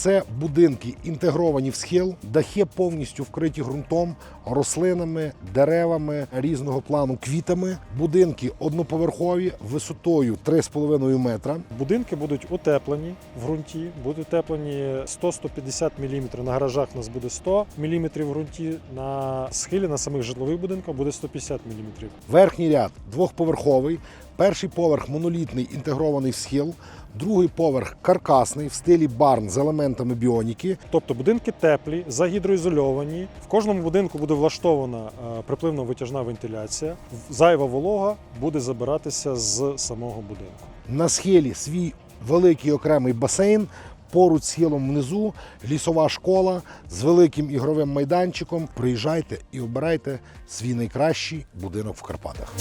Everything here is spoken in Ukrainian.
Це будинки інтегровані в схил, дахи повністю вкриті ґрунтом, рослинами, деревами різного плану, квітами. Будинки одноповерхові висотою 3,5 метра. Будинки будуть утеплені в ґрунті, будуть утеплені 100-150 мм. На гаражах у нас буде 100 мм в ґрунті, на схилі на самих житлових будинках буде 150 мм. Верхній ряд двохповерховий. Перший поверх монолітний інтегрований схил, другий поверх каркасний в стилі барн з елементами біоніки. Тобто будинки теплі, загідроізольовані. В кожному будинку буде влаштована е, припливно-витяжна вентиляція. Зайва волога буде забиратися з самого будинку. На схилі свій великий окремий басейн. Поруч з схилом внизу лісова школа з великим ігровим майданчиком. Приїжджайте і обирайте свій найкращий будинок в Карпатах.